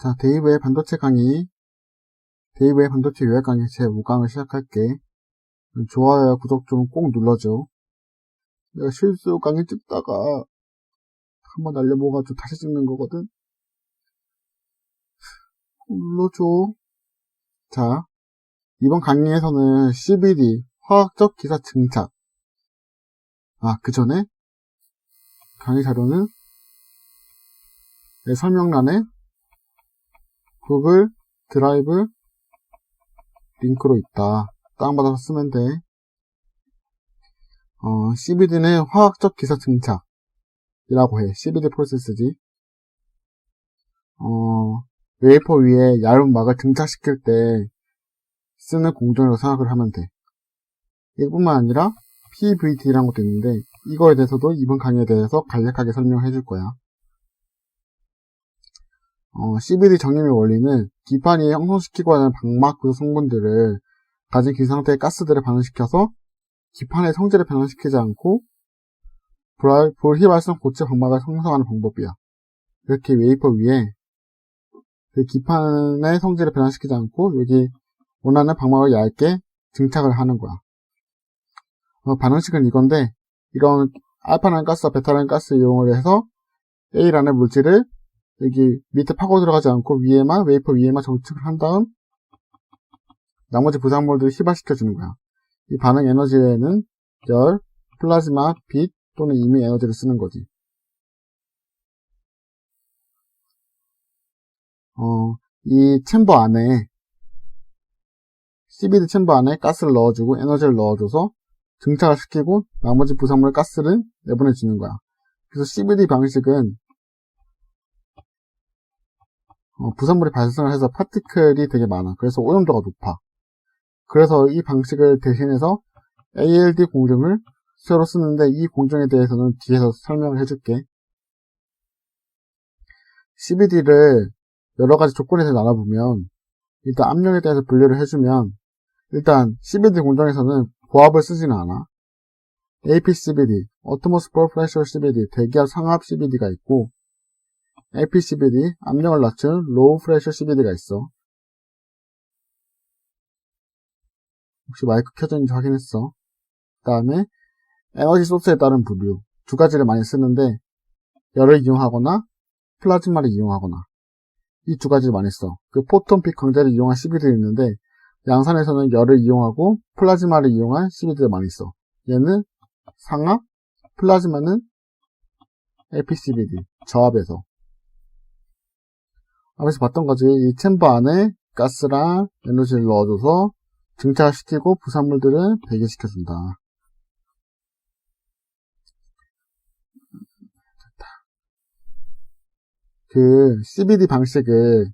자, 데이브의 반도체 강의, 데이브의 반도체 요약 강의 제 5강을 시작할게. 좋아요, 구독 좀 꼭 눌러줘. 내가 실수 강의 찍다가 한번 날려먹어가지고 다시 찍는 거거든. 눌러줘. 자, 이번 강의에서는 CBD, 화학적 기사 증착. 아, 그 전에 강의 자료는 내 설명란에 구글 드라이브 링크로 있다. 다운받아서 쓰면 돼. 어, CBD는 화학적 기사 증착이라고 해. CBD 프로세스지. 어, 웨이퍼 위에 얇은 막을 증착시킬 때 쓰는 공정이라고 생각을 하면 돼. 이뿐만 아니라 PVT라는 것도 있는데 이거에 대해서도 이번 강의에 대해서 간략하게 설명해 줄 거야. 어, CBD 정림의 원리는 기판이 형성시키고 하는 방막 구조 성분들을 가진 기 상태의 가스들을 반응시켜서 기판의 성질을 변화시키지 않고 불, 불휘발성 고체 방막을 형성하는 방법이야. 이렇게 웨이퍼 위에 그 기판의 성질을 변화시키지 않고 여기 원하는 방막을 얇게 증착을 하는 거야. 어, 반응식은 이건데 이런 알파라는 가스와 베타라는 가스 이용을 해서 A라는 물질을 여기 밑에 파고 들어가지 않고 위에만 웨이퍼 위에만 정착을 한 다음 나머지 부산물들을 휘발시켜 주는 거야. 이 반응 에너지에는 열, 플라즈마, 빛 또는 이미 에너지를 쓰는 거지. 어, 이 챔버 안에 CBD 챔버 안에 가스를 넣어주고 에너지를 넣어줘서 증착을 시키고 나머지 부산물 가스를 내보내주는 거야. 그래서 CBD 방식은 어, 부산물이 발생을 해서 파티클이 되게 많아. 그래서 오염도가 높아. 그래서 이 방식을 대신해서 ALD 공정을 수요로 쓰는데 이 공정에 대해서는 뒤에서 설명을 해줄게. CBD를 여러 가지 조건에서 나눠보면 일단 압력에 대해서 분류를 해주면 일단 CBD 공정에서는 고압을 쓰지는 않아. APCBD, Atmosphere Pressure CBD, 대기압 상압 CBD가 있고 APCBD, 압력을 낮춘 Low Pressure CBD가 있어. 혹시 마이크 켜졌는지 확인했어. 그 다음에 에너지 소스에 따른 분류 두 가지를 많이 쓰는데 열을 이용하거나 플라즈마를 이용하거나 이 두 가지를 많이 써. 그 포톤 픽 강제를 이용한 CBD도 있는데 양산에서는 열을 이용하고 플라즈마를 이용한 CBD를 많이 써. 얘는 상압, 플라즈마는 APCBD, 저압에서. 앞에서 봤던 거지. 이 챔버 안에 가스랑 에너지를 넣어줘서 증착시키고 부산물들을 배기시켜준다. 그 CBD 방식을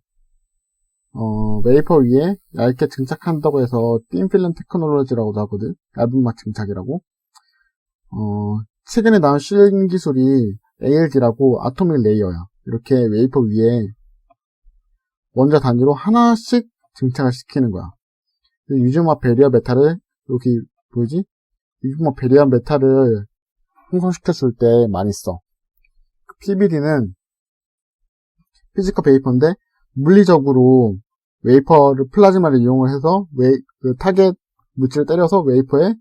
어, 웨이퍼 위에 얇게 증착한다고 해서 띵필름 테크놀로지라고도 하거든. 얇은 막 증착이라고. 어, 최근에 나온 신기술이 ALD라고 아토믹 레이어야. 이렇게 웨이퍼 위에 원자 단위로 하나씩 증착을 시키는 거야. 유즈마 베리어 메탈을 여기 뭐지? 유즈마 베리어 메탈을 형성시켜 줄때 많이 써. PBD는 피지컬 베이퍼인데 물리적으로 웨이퍼를 플라즈마를 이용을 해서 웨이, 그 타겟 물질을 때려서 웨이퍼에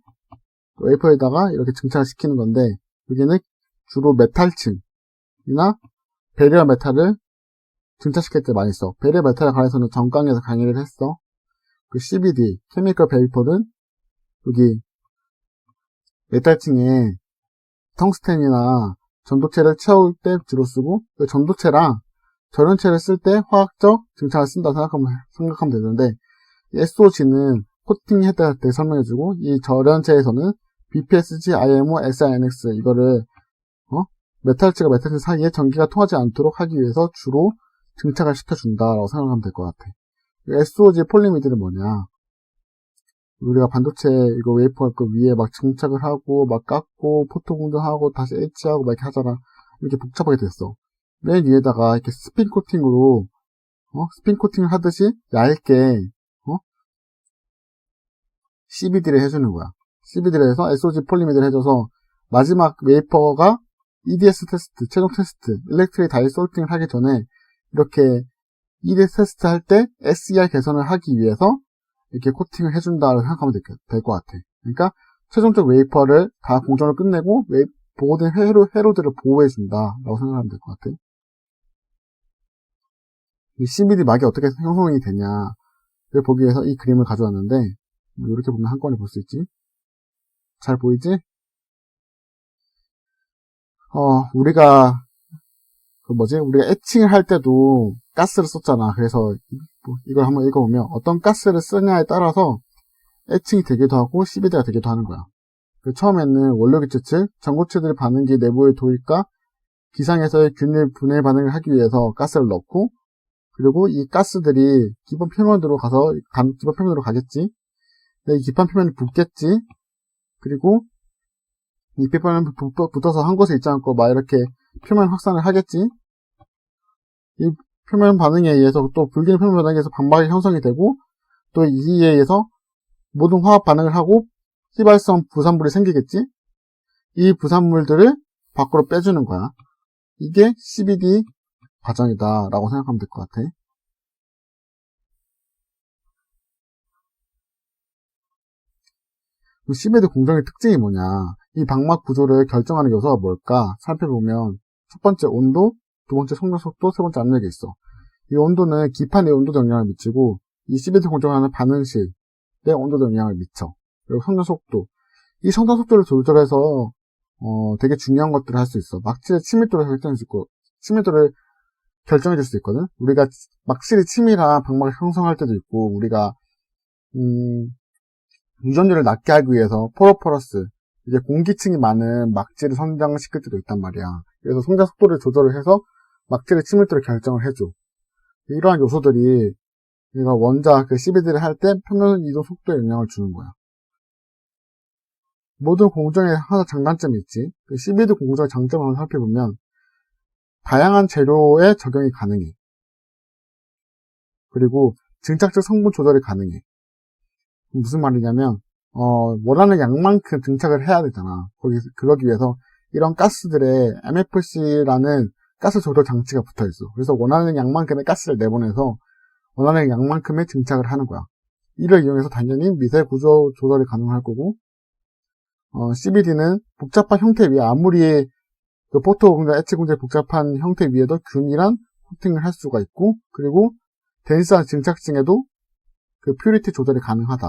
웨이퍼에다가 이렇게 증착을 시키는 건데 여기는 주로 메탈층이나 베리어 메탈을 증착시킬 때 많이 써. 베리어 메탈에 관해서는 전강에서 강의를 했어. 그 CBD, 케미컬 베이퍼는 여기 메탈층에 텅스텐이나 전도체를 채울 때 주로 쓰고 그 전도체랑 절연체를 쓸 때 화학적 증착을 쓴다 생각하면, 생각하면 되는데 SOG는 코팅 해달 때 설명해주고 이 절연체에서는 BPSG, IMO, SINX 이거를 어? 메탈체가 메탈체 사이에 전기가 통하지 않도록 하기 위해서 주로 증착을 시켜준다라고 생각하면 될 것 같아. SOG 폴리미드는 뭐냐? 우리가 반도체 이거 웨이퍼 그 위에 막 증착을 하고 막 깎고 포토 공정하고 다시 H하고 막 이렇게 하잖아. 이렇게 복잡하게 됐어. 맨 위에다가 이렇게 스핀 코팅으로 어? 스핀 코팅을 하듯이 얇게 어? CBD를 해주는 거야. CBD를 해서 SOG 폴리미드를 해줘서 마지막 웨이퍼가 EDS 테스트, 최종 테스트, 일렉트리 다이 솔팅을 하기 전에 이렇게 2D 테스트 할 때 SER 개선을 하기 위해서 이렇게 코팅을 해준다고 생각하면 될 것 같아. 그러니까 최종적 웨이퍼를 다 공정을 끝내고 보호된 회로, 회로들을 보호해준다라고 생각하면 될 것 같아. 이 CBD 막이 어떻게 형성이 되냐를 보기 위해서 이 그림을 가져왔는데 이렇게 보면 한 건에 볼 수 있지. 잘 보이지? 어, 우리가 그 뭐지? 우리가 애칭을 할 때도 가스를 썼잖아. 그래서 뭐 이걸 한번 읽어보면 어떤 가스를 쓰냐에 따라서 애칭이 되기도 하고 CBD가 되기도 하는 거야. 그 처음에는 원료기체 측 전고체들 반응기 내부의 도입과 기상에서의 균일 분해 반응을 하기 위해서 가스를 넣고 그리고 이 가스들이 기본 표면으로 가서 기본 표면으로 가겠지. 이 기판 표면이 붙겠지. 그리고 이 표면이 붙어서 한 곳에 있지 않고 막 이렇게 표면 확산을 하겠지. 이 표면 반응에 의해서 또 불균 표면 반응에 의해서 반박이 형성이 되고 또 이에 의해서 모든 화학 반응을 하고 휘발성 부산물이 생기겠지. 이 부산물들을 밖으로 빼주는 거야. 이게 CBD 과정이다 라고 생각하면 될 것 같아. CBD 공정의 특징이 뭐냐? 이 방막 구조를 결정하는 요소가 뭘까? 살펴보면 첫 번째 온도, 두 번째 속력 속도, 세 번째 압력이 있어. 이 온도는 기판의 온도에 영향을 미치고 이 CBD 공정하는 반응실의 온도에 영향을 미쳐. 그리고 성장 속도. 이 성장 속도를 조절해서 어, 되게 중요한 것들을 할 수 있어. 막질의 친밀도를 결정할 수 있고 친밀도를 결정해 줄 수 있거든. 우리가 막실이 치밀한 방막을 형성할 때도 있고 우리가 음, 유전율을 낮게 하기 위해서 포로포러스 이제 공기층이 많은 막질을 성장시킬 때도 있단 말이야. 그래서 성장 속도를 조절을 해서 막질의 친밀도를 결정을 해줘. 이러한 요소들이 얘가 원자 그 CBD를 할 때 평면 이동 속도에 영향을 주는 거야. 모든 공정에 하나 장단점이 있지. 그 CBD 공정의 장점을 살펴보면 다양한 재료에 적용이 가능해. 그리고 증착적 성분 조절이 가능해. 무슨 말이냐면 어, 원하는 양만큼 증착을 해야 되잖아. 거기 그러기 위해서 이런 가스들의 MFC라는 가스 조절 장치가 붙어 있어. 그래서 원하는 양만큼의 가스를 내보내서 원하는 양만큼의 증착을 하는 거야. 이를 이용해서 당연히 미세 구조 조절이 가능할 거고, 어, CBD는 복잡한 형태 위에 아무리 그 포토 공자, 엣지 공자의 복잡한 형태 위에도 균일한 코팅을 할 수가 있고, 그리고 덴스한 증착층에도 그 퓨리티 조절이 가능하다.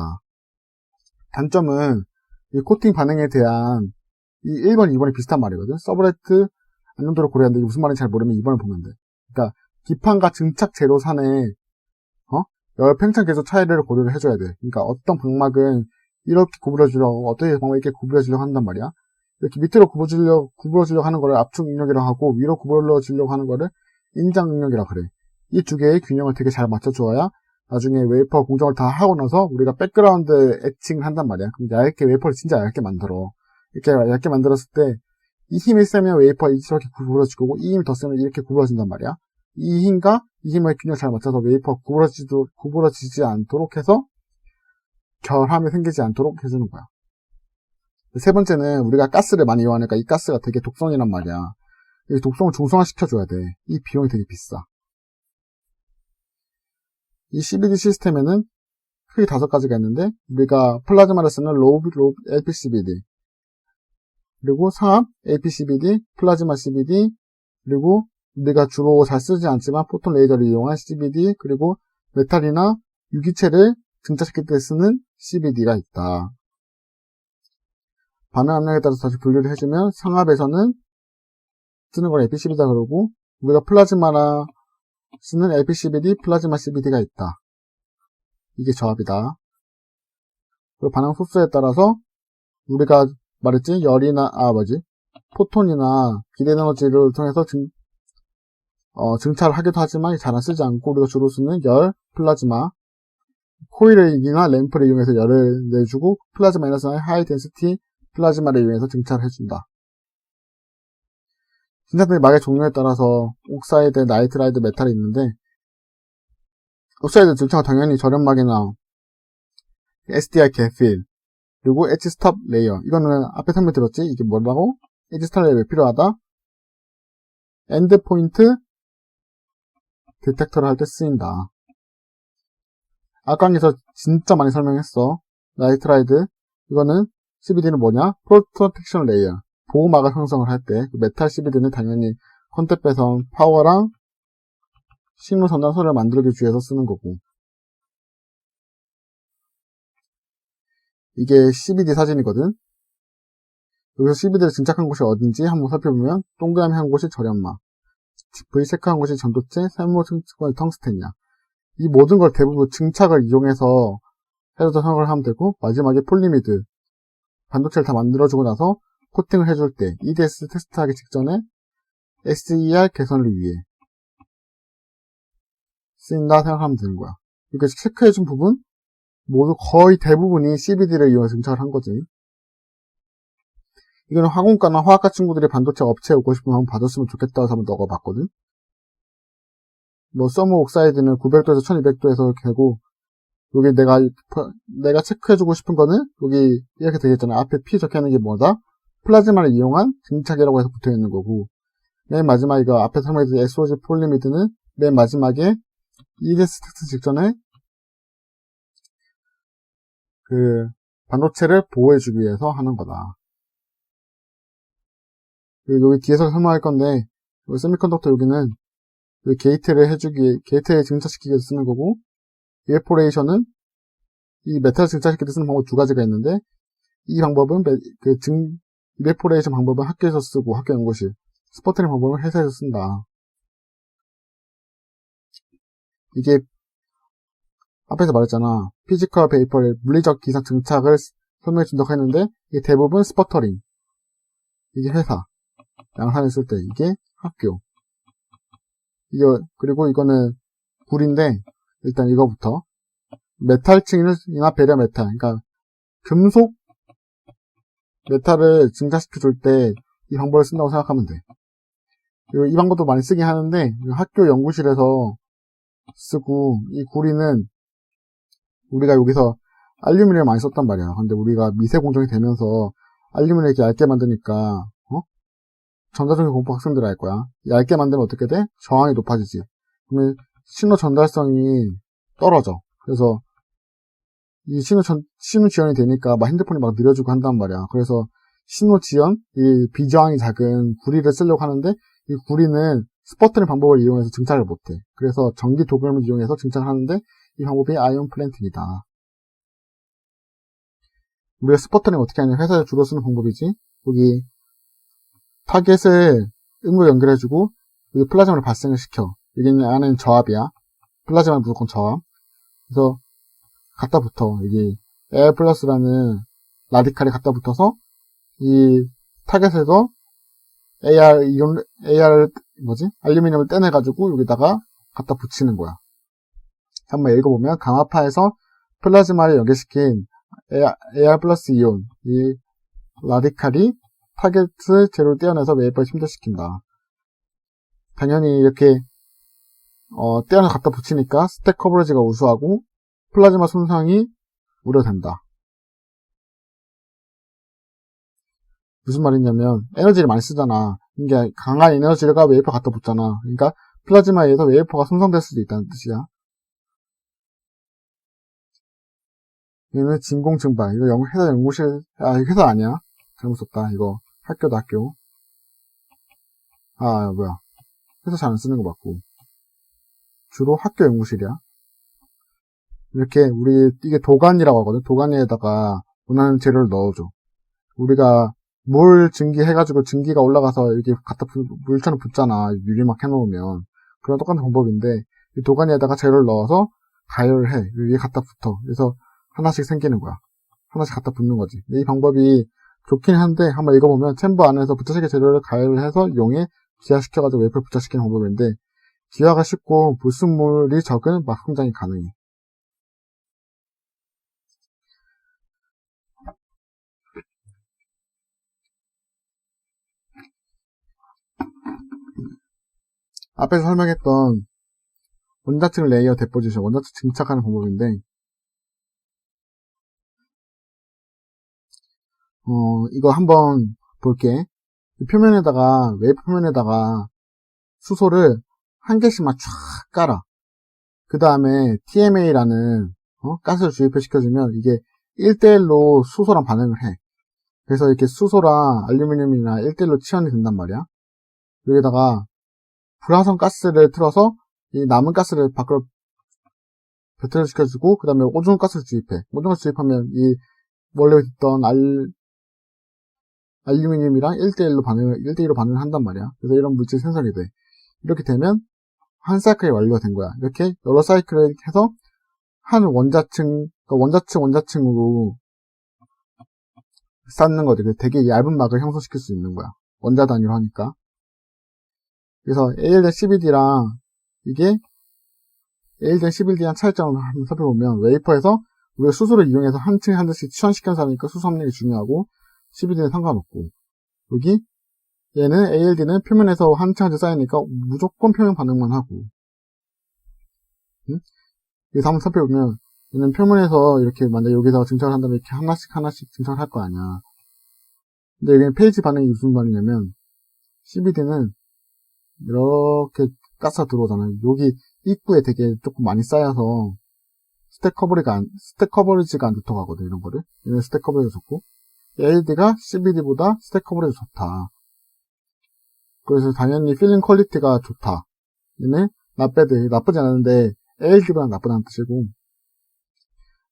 단점은 이 코팅 반응에 대한 이 1번, 2번이 비슷한 말이거든. 서브레트 안정도를 고려하는데 무슨 말인지 잘 모르면 2번을 보면 돼. 그러니까 기판과 증착 재료 산에 어? 열 팽창 계속 차이를 고려를 해줘야 돼. 그러니까 어떤 방막은 이렇게 구부려주려고 어떻게 방막 이렇게 구부려주려고 한단 말이야. 이렇게 밑으로 구부러지려고 구부러지려고 하는 거를 압축 능력이라고 하고 위로 구부러지려고 하는 거를 인장 능력이라 그래. 이 두 개의 균형을 되게 잘 맞춰줘야 나중에 웨이퍼 공정을 다 하고 나서 우리가 백그라운드 애칭을 한단 말이야. 그럼 얇게 웨이퍼를 진짜 얇게 만들어. 이렇게 얇게 만들었을 때 이 힘이 세면 웨이퍼가 이렇게 구부러질 거고 이 힘이 더 세면 이렇게 구부러진단 말이야. 이 힘과 이 힘의 균형을 잘 맞춰서 웨이퍼가 구부러지도, 구부러지지 않도록 해서 결함이 생기지 않도록 해주는 거야. 세 번째는 우리가 가스를 많이 이용하니까 이 가스가 되게 독성이란 말이야. 이 독성을 중성화 시켜줘야 돼. 이 비용이 되게 비싸. 이 CBD 시스템에는 크게 다섯 가지가 있는데 우리가 플라즈마를 쓰는 로우 로우 LPCBD 그리고 상압 APCBD, 플라즈마 CBD 그리고 우리가 주로 잘 쓰지 않지만 포톤 레이저를 이용한 CBD 그리고 메탈이나 유기체를 증착시킬 때 쓰는 CBD가 있다. 반응 압력에 따라서 다시 분류를 해주면 상압에서는 쓰는 걸 APCBD다 그러고 우리가 플라즈마나 쓰는 LPCBD, 플라즈마 CBD가 있다. 이게 저압이다. 그리고 반응 소수에 따라서 우리가 말했지? 열이나 아 뭐지? 포톤이나 비대 에너지를 통해서 증, 어, 증차를 하기도 하지만 잘 안 쓰지 않고 우리가 주로 쓰는 열, 플라즈마. 코일이나 램프를 이용해서 열을 내주고 플라즈마 이너스나 하이 덴시티 플라즈마를 이용해서 증차를 해준다. 진차등의 막의 종류에 따라서 옥사이드, 나이트라이드, 메탈이 있는데 옥사이드 증차가 당연히 저렴막이나 SDI 개필 그리고 엣지 스탑 레이어 이거는 앞에 설명 들었지? 이게 뭐라고? 엣지 스탑 레이어 왜 필요하다? 엔드 포인트 디텍터를 할 때 쓰인다. 아까 에서 진짜 많이 설명했어. 나이트라이드. 이거는 CBD는 뭐냐? 프로텍션 레이어. 보호막을 형성을 할 때, 그 메탈 CBD는 당연히 컨택 배선, 파워랑 신호 전달소를 만들기 위해서 쓰는 거고. 이게 CBD 사진이거든. 여기서 CBD를 증착한 곳이 어딘지 한번 살펴보면 동그라미 한 곳이 절연마, V 체크한 곳이 전도체, 세모 증축은 텅스텐이야. 이 모든 걸 대부분 증착을 이용해서 해서 생각을 하면 되고 마지막에 폴리미드 반도체를 다 만들어주고 나서 코팅을 해줄 때 EDS 테스트하기 직전에 SER 개선을 위해 쓰인다 생각하면 되는 거야. 이렇게 체크해준 부분 모두 거의 대부분이 CBD를 이용해서 증착을 한 거지. 이거는 화공과나 화학과 친구들이 반도체 업체에 오고 싶으면 한번 받았으면 좋겠다 해서 한번 넣어봤거든. 뭐 서머 옥사이드는 900도에서 1200도에서 이렇게 되고 여기 내가 내가 체크해주고 싶은 거는 여기 이렇게 되겠잖아. 앞에 P 적혀있는 게 뭐다? 플라즈마를 이용한 증착이라고 해서 붙어있는 거고 맨 마지막 이거 앞에 설명해준 SOG 폴리미드는 맨 마지막에 EDS 텍스트 직전에 그 반도체를 보호해주기 위해서 하는 거다. 여기 뒤에서 설명할 건데 여기 세미컨덕터 여기는 여기 게이트를 해주기 게이트에 증착시키기 위해서 쓰는 거고 이에포레이션은 이 메탈 증착시키기 위해서 쓰는 방법 두 가지가 있는데 이 방법은 그 증, 이에포레이션 방법은 학교에서 쓰고 학교 연구실 스포트링 방법은 회사에서 쓴다. 이게 앞에서 말했잖아. 피지컬 베이퍼의 물리적 기상 증착을 설명해 준다고 했는데 이게 대부분 스퍼터링. 이게 회사. 양산을 쓸때 이게 학교. 이게 그리고 이거는 굴인데 일단 이거부터 메탈층이나 배려 메탈. 그러니까 금속 메탈을 증착시켜 줄 때 이 방법을 쓴다고 생각하면 돼. 이 방법도 많이 쓰긴 하는데 학교 연구실에서 쓰고 이 구리는 우리가 여기서 알루미늄을 많이 썼단 말이야. 근데 우리가 미세 공정이 되면서 알루미늄을 이렇게 얇게 만드니까 어? 전자전기 공부 학생들 알 거야. 얇게 만들면 어떻게 돼? 저항이 높아지지. 그러면 신호 전달성이 떨어져. 그래서 이 신호 전, 신호 지연이 되니까 막 핸드폰이 막 느려지고 한단 말이야. 그래서 신호 지연, 이 비저항이 작은 구리를 쓰려고 하는데 이 구리는 스퍼트링 방법을 이용해서 증착을 못해. 그래서 전기 도금을 이용해서 증착을 하는데 이 방법이 아이온 플랜팅이다. 우리가 스퍼트링 어떻게 하냐 회사에 주로 쓰는 방법이지. 여기 타겟을 음으로 연결해주고 여기 플라즈마를 발생을 시켜. 여기는 안에는 저압이야. 플라즈마 무조건 저압. 그래서 갖다 붙어. 여기 에어 플러스라는 라디칼이 갖다 붙어서 이 타겟에서 AR 이온 AR 뭐지 알루미늄을 떼내가지고 여기다가 갖다 붙이는 거야. 한번 읽어보면 강화파에서 플라즈마를 연결시킨 AR 플러스 이온 이 라디칼이 타겟을 제로 떼어내서 웨이퍼를 침투시킨다. 당연히 이렇게 어, 떼어내 갖다 붙이니까 스택 커버리지가 우수하고 플라즈마 손상이 우려된다. 무슨 말이냐면 에너지를 많이 쓰잖아. 이게 강한 에너지가 웨이퍼 갖다 붙잖아. 그러니까 플라즈마에 의해서 웨이퍼가 손상될 수도 있다는 뜻이야. 얘는 진공 증발. 이거 영, 회사 연구실, 아, 이거 회사 아니야. 잘못 썼다. 이거 학교다 학교. 아, 뭐야. 회사 잘 안 쓰는 거 맞고. 주로 학교 연구실이야. 이렇게 우리 이게 도관이라고 하거든. 도관에다가 원하는 재료를 넣어줘. 우리가 물 증기 해가지고 증기가 올라가서 이렇게 갖다 부, 물처럼 붙잖아. 유리막 해놓으면. 그런 똑같은 방법인데, 이 도가니에다가 재료를 넣어서 가열을 해. 여기에 갖다 붙어. 그래서 하나씩 생기는 거야. 하나씩 갖다 붙는 거지. 이 방법이 좋긴 한데, 한번 읽어보면 챔버 안에서 부차시개 재료를 가열을 해서 용에 기화시켜가지고 웨이퍼 부차시키는 방법인데, 기화가 쉽고 불순물이 적은 막 성장이 가능해. 앞에서 설명했던 원자층 레이어 데포지션, 원자층 증착하는 방법인데, 어, 이거 한번 볼게. 표면에다가, 웨이프 표면에다가 수소를 한 개씩만 쫙 깔아. 그 다음에 TMA라는 어? 가스를 주입해 시켜주면 이게 1대1로 수소랑 반응을 해. 그래서 이렇게 수소랑 알루미늄이나 1대1로 치환이 된단 말이야. 여기다가 불화성 가스를 틀어서 이 남은 가스를 밖으로 배틀을 시켜주고 그 다음에 오존 가스를 주입해. 오존 가스 주입하면 이 원래 있던 알, 알루미늄이랑 1대1로 반응을, 1대1로 반응을 한단 말이야. 그래서 이런 물질이 생성이 돼. 이렇게 되면 한 사이클이 완료가 된 거야. 이렇게 여러 사이클을 해서 한 원자층, 그러니까 원자층, 원자층으로 쌓는 거지. 되게 얇은 막을 형성시킬 수 있는 거야. 원자 단위로 하니까. 그래서 AL-12D랑 이게 AL-11D랑 차이점을 한번 살펴보면 웨이퍼에서 우리가 수소를 이용해서 한 층에 한 층씩 치환시켜서 하니까 수소 함량이 중요하고 12D는 상관없고. 여기 얘는 ALD는 표면에서 한 층 한 층 쌓이니까 무조건 표면 반응만 하고. 응? 여기서 한번 살펴보면 얘는 표면에서 이렇게 만약 여기다가 증착을 한다면 이렇게 하나씩 하나씩 증착을 할거 아니야. 근데 여기는 페이지 반응이 무슨 말이냐면 CBD는 이렇게 가스가 들어오잖아요. 여기 입구에 되게 조금 많이 쌓여서 스택 커버리가 안, 스택 커버리지가 안 좋다고 하거든, 이런 거를. 얘는 스택 커버리가 좋고, ALD가 CBD보다 스택 커버리가 좋다. 그래서 당연히 필링 퀄리티가 좋다. 얘는 나빼드, 나쁘지 않은데, ALD보다 나쁘다는 뜻이고,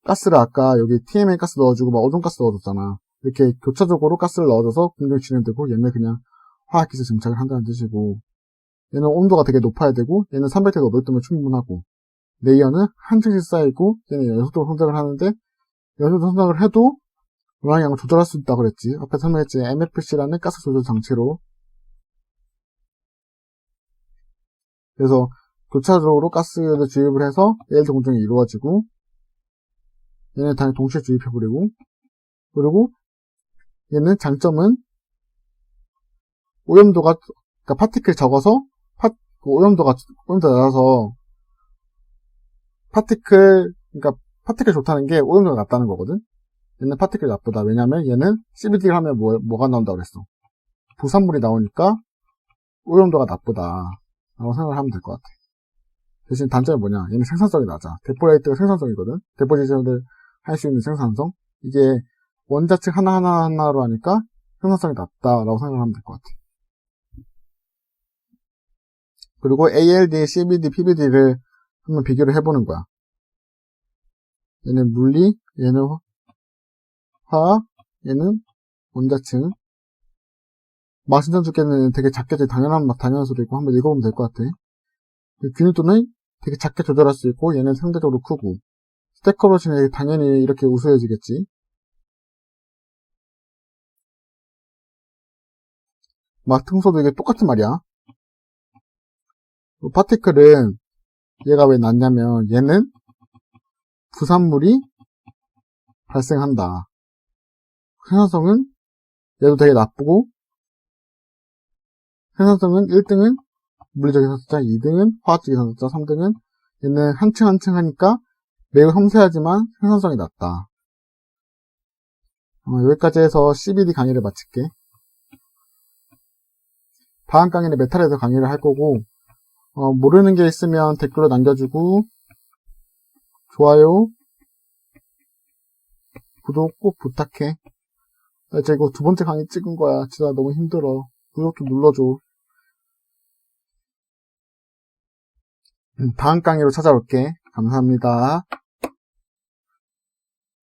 가스를 아까 여기 TMA 가스 넣어주고, 막 어종 가스 넣어줬잖아. 이렇게 교차적으로 가스를 넣어줘서 공정이 진행되고, 얘는 그냥 화학기술 증착을 한다는 뜻이고, 얘는 온도가 되게 높아야 되고, 얘는 300대 500도면 충분하고, 레이어는 한 층씩 쌓이고 얘는 연속적으로 성장을 하는데 연속적으로 성장을 해도 용량을 조절할 수 있다고 그랬지. 앞에 설명했지. MFC라는 가스 조절 장치로 그래서 교차적으로 가스를 주입을 해서 ALD 공정이 이루어지고 얘는 당연히 동시에 주입해버리고 그리고 얘는 장점은 오염도가 그러니까 파티클 적어서 파, 그 오염도가 오염도가 낮아서 파티클, 그러니까 파티클 좋다는 게 오염도가 낮다는 거거든? 얘는 파티클 나쁘다. 왜냐면 얘는 CBD를 하면 뭐, 뭐가 나온다고 그랬어? 부산물이 나오니까 오염도가 나쁘다. 라고 생각을 하면 될 것 같아. 대신 단점이 뭐냐? 얘는 생산성이 낮아. 데포레이트가 생산성이거든? 데포지션을 할 수 있는 생산성? 이게 원자층 하나하나 하나로 하니까 생산성이 낮다라고 생각을 하면 될 것 같아. 그리고 ALD, CBD, PBD를 한번 비교를 해보는 거야. 얘는 물리, 얘는 화학, 얘는 원자층. 마신전주께는 되게 작게 당연한 막 당연한 소리 있고 한번 읽어보면 될 것 같아. 균일도는 되게 작게 조절할 수 있고 얘는 상대적으로 크고 스테커로시는 당연히 이렇게 우수해지겠지. 막 등소도 이게 똑같은 말이야. 파티클은 얘가 왜 낫냐면 얘는 부산물이 발생한다. 생산성은 얘도 되게 나쁘고 생산성은 1등은 물리적 계산숫자, 2등은 화학적 계산숫자, 3등은 얘는 한층 한층 하니까 매우 섬세하지만 생산성이 낮다. 어, 여기까지 해서 CBD 강의를 마칠게. 다음 강의는 메탈에 서 강의를 할 거고 어, 모르는 게 있으면 댓글로 남겨주고, 좋아요, 구독 꼭 부탁해. 나 이제 이거 두 번째 강의 찍은 거야. 진짜 너무 힘들어. 구독 좀 눌러줘. 음, 다음 강의로 찾아올게. 감사합니다.